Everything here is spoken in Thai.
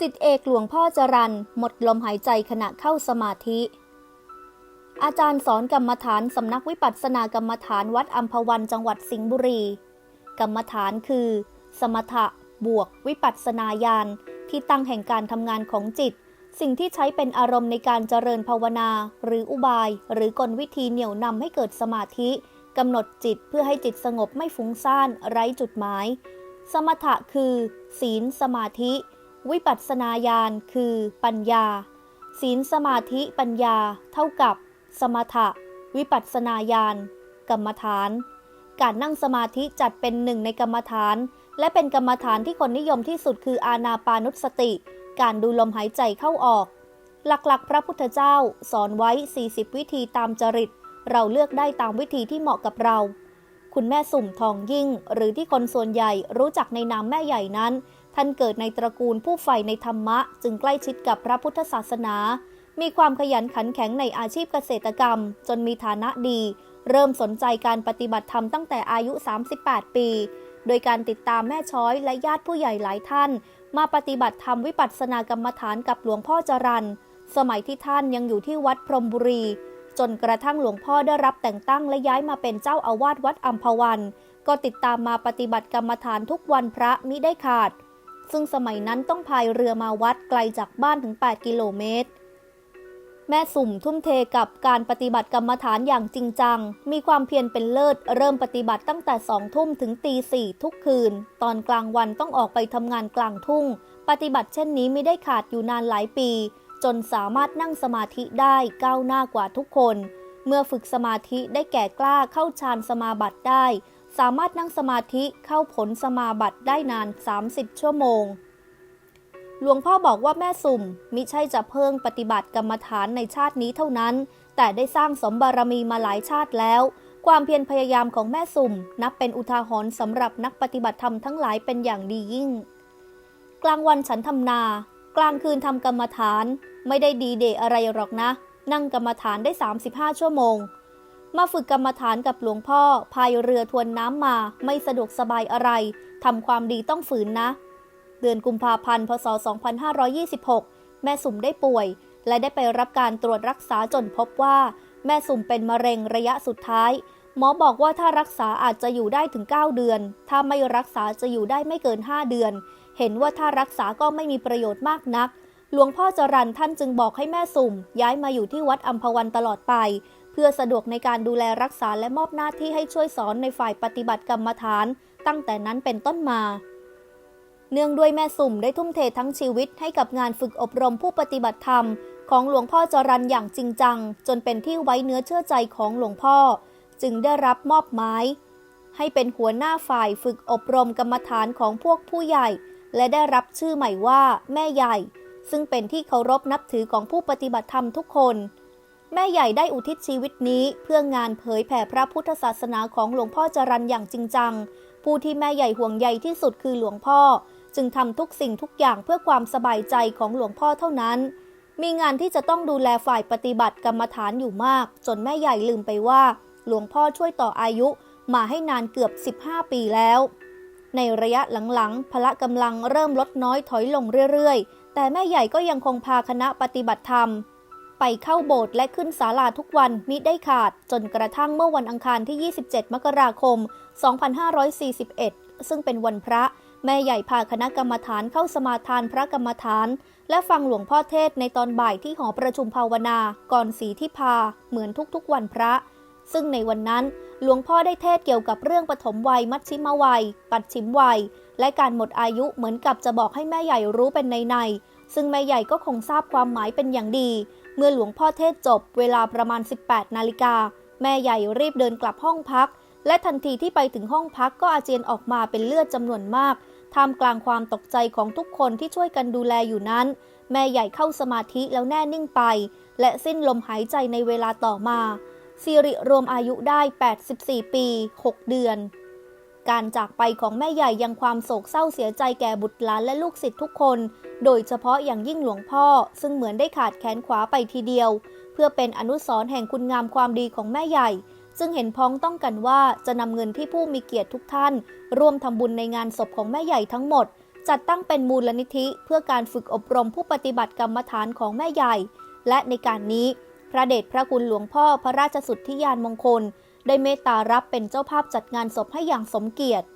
สิทธิเอกหลวงพ่อจรันหมดลมหายใจขณะเข้าสมาธิ อาจารย์สอนกรรมฐานสำนักวิปัสสนากรรมฐานวัดอัมพวันจังหวัดสิงห์บุรี กรรมฐานคือ สมถะบวก วิปัสสนาญาณที่ตั้งแห่งการทำงานของจิต สิ่งที่ใช้เป็นอารมณ์ในการเจริญภาวนา หรืออุบาย หรือกลวิธีเหนี่ยวนำให้เกิดสมาธิกำหนดจิตเพื่อให้จิตสงบไม่ฟุ้งซ่านไร้จุดหมาย สมถะคือ ศีลสมาธิ วิปัสสนาญาณคือปัญญา ศีลสมาธิปัญญาเท่ากับ สมถะ วิปัสสนาญาณกรรมฐาน การนั่งสมาธิจัดเป็นหนึ่งในกรรมฐาน และเป็นกรรมฐานที่คนนิยมที่สุดคืออาณาปานุสติ การดูลมหายใจเข้าออก หลักๆ พระพุทธเจ้าสอนไว้ 40 วิธีตามจริต เราเลือกได้ตามวิธีที่เหมาะกับเราคุณแม่สุ่มทองยิ่ง หรือที่คนส่วนใหญ่รู้จักในนามแม่ใหญ่นั้น ท่านเกิดในตระกูลผู้ใฝ่ในธรรมะ จึงใกล้ชิดกับพระพุทธศาสนา มีความขยันขันแข็งในอาชีพเกษตรกรรม จนมีฐานะดี เริ่มสนใจการปฏิบัติธรรมตั้งแต่อายุ 38 ปี โดยการติดตามแม่ช้อยและญาติผู้ใหญ่หลายท่าน มาปฏิบัติธรรมวิปัสสนากรรมฐานกับหลวงพ่อจรันสมัยที่ท่านยังอยู่ที่วัดพรมบุรี จนกระทั่งหลวงพ่อได้รับแต่งตั้งและย้ายมาเป็นเจ้าอาวาสวัดอัมพวัน ก็ติดตามมาปฏิบัติกรรมฐานทุกวันพระมิได้ขาด ซึ่งสมัยนั้นต้องพายเรือมาวัดไกลจากบ้านถึง 8 กิโลเมตร แม่สุ่มทุ่มเทกับการปฏิบัติกรรมฐานอย่างจริงจัง มีความเพียรเป็นเลิศ เริ่มปฏิบัติตั้งแต่สองทุ่มถึงตีสี่ทุกคืน ตอนกลางวันต้องออกไปทำงานกลางทุ่ง ปฏิบัติเช่นนี้ไม่ได้ขาดอยู่นานหลายปี จนสามารถนั่งสมาธิได้ก้าวหน้ากว่าทุกคน เมื่อฝึกสมาธิได้แก่กล้าเข้าฌานสมาบัติได้ สามารถนั่งสมาธิเข้าผลสมาบัติได้นาน 30 ชั่วโมง หลวงพ่อบอกว่าแม่สุ่มมิใช่จะเพิ่งปฏิบัติกรรมฐานในชาตินี้เท่านั้น แต่ได้สร้างสมบารมีมาหลายชาติแล้ว ความเพียรพยายามของแม่สุ่ม นับเป็นอุทาหรณ์สำหรับนักปฏิบัติธรรมทั้งหลายเป็นอย่างดียิ่ง กลางวันฉันทำนา กลางคืนทำกรรมฐาน ไม่ได้ดีเดอะไรหรอกนะ นั่งกรรมฐานได้ 35 ชั่วโมง มาฝึกกรรมฐานกับหลวงพ่อ พายเรือทวนน้ำมา ไม่สะดวกสบายอะไร ทำความดีต้องฝืนนะ เดือนกุมภาพันธ์ พศ 2526 แม่สุ่มได้ป่วย และได้ไปรับการตรวจรักษาจนพบว่า แม่สุ่มเป็นมะเร็งระยะสุดท้าย หมอบอกว่าถ้ารักษาอาจจะอยู่ได้ถึง 9 เดือน ถ้าไม่รักษาจะอยู่ได้ไม่เกิน 5 เดือน เห็นว่าถ้ารักษาก็ไม่มีประโยชน์มากนัก หลวงพ่อจรันท่านจึงบอกให้แม่สุ่ม ย้ายมาอยู่ที่วัดอัมพวันตลอดไป เพื่อสะดวกในการดูแลรักษาและมอบหน้าที่ให้ช่วยสอนในฝ่ายปฏิบัติกรรมฐาน ตั้งแต่นั้นเป็นต้นมา เนื่องด้วยแม่สุ่มได้ทุ่มเททั้งชีวิตให้กับงานฝึกอบรมผู้ปฏิบัติธรรม ของหลวงพ่อจรันอย่างจริงจัง จนเป็นที่ไว้เนื้อเชื่อใจของหลวงพ่อ จึงได้รับมอบหมายให้เป็นหัวหน้าฝ่ายฝึกอบรมกรรมฐานของพวกผู้ใหญ่ และได้รับชื่อใหม่ว่าแม่ใหญ่ ซึ่งเป็นที่เคารพนับถือของผู้ปฏิบัติธรรมทุกคน แม่ใหญ่ได้อุทิศชีวิตนี้เพื่องานเผยแผ่พระพุทธศาสนาของหลวงพ่อจรันอย่างจริงจัง ผู้ที่แม่ใหญ่ห่วงใยที่สุดคือหลวงพ่อ จึงทำทุกสิ่งทุกอย่างเพื่อความสบายใจของหลวงพ่อเท่านั้น มีงานที่จะต้องดูแลฝ่ายปฏิบัติกรรมฐานอยู่มาก จนแม่ใหญ่ลืมไปว่า หลวงพ่อช่วยต่ออายุมาให้นานเกือบ 15 ปีแล้ว ในระยะหลังๆ พละกำลังเริ่มลดน้อยถอยลงเรื่อยๆ แต่แม่ใหญ่ก็ยังคงพาคณะปฏิบัติธรรม ไปเข้าโบสถ์และขึ้นศาลาทุกวันมิได้ขาด จนกระทั่งเมื่อวันอังคารที่ 27 มกราคม 2541 ซึ่งเป็นวันพระ แม่ใหญ่พาคณะกรรมฐานเข้าสมาทานพระกรรมฐาน และฟังหลวงพ่อเทศในตอนบ่ายที่หอประชุมภาวนา ก่อนสีที่พา เหมือนทุกๆวันพระ ซึ่งในวันนั้นหลวงพ่อได้เทศเกี่ยวกับเรื่องปฐมวัย มัชชิมวัย ปัดชิมวัย และการหมดอายุเหมือนกับจะบอกให้แม่ใหญ่รู้เป็นในในซึ่งแม่ใหญ่ก็คงทราบความหมายเป็นอย่างดี เมื่อหลวงพ่อเทศจบเวลาประมาณ 18 นาฬิกา แม่ใหญ่รีบเดินกลับห้องพัก และทันทีที่ไปถึงห้องพักก็อาเจียนออกมาเป็นเลือดจำนวนมาก ท่ามกลางความตกใจของทุกคนที่ช่วยกันดูแลอยู่นั้น แม่ใหญ่เข้าสมาธิแล้วแน่นิ่งไป และสิ้นลมหายใจในเวลาต่อมาสิริรวมอายุได้ 84 ปี 6 เดือน การจากไปของแม่ใหญ่ยังความโศกเศร้าเสียใจแก่บุตรหลานและลูกศิษย์ทุกคน โดยเฉพาะอย่างยิ่งหลวงพ่อ ซึ่งเหมือนได้ขาดแขนขวาไปทีเดียว เพื่อเป็นอนุสรณ์แห่งคุณงามความดีของแม่ใหญ่ซึ่งเห็นพ้องต้องกันว่าจะนำเงินที่ผู้มีเกียรติทุกท่าน ร่วมทำบุญในงานศพของแม่ใหญ่ทั้งหมด จัดตั้งเป็นมูลนิธิเพื่อการฝึกอบรมผู้ปฏิบัติกรรมฐานของแม่ใหญ่ และในการนี้ พระเดชพระคุณหลวงพ่อพระราชสุทธิยานมงคล ได้เมตตารับเป็นเจ้าภาพจัดงานศพให้อย่างสมเกียรติ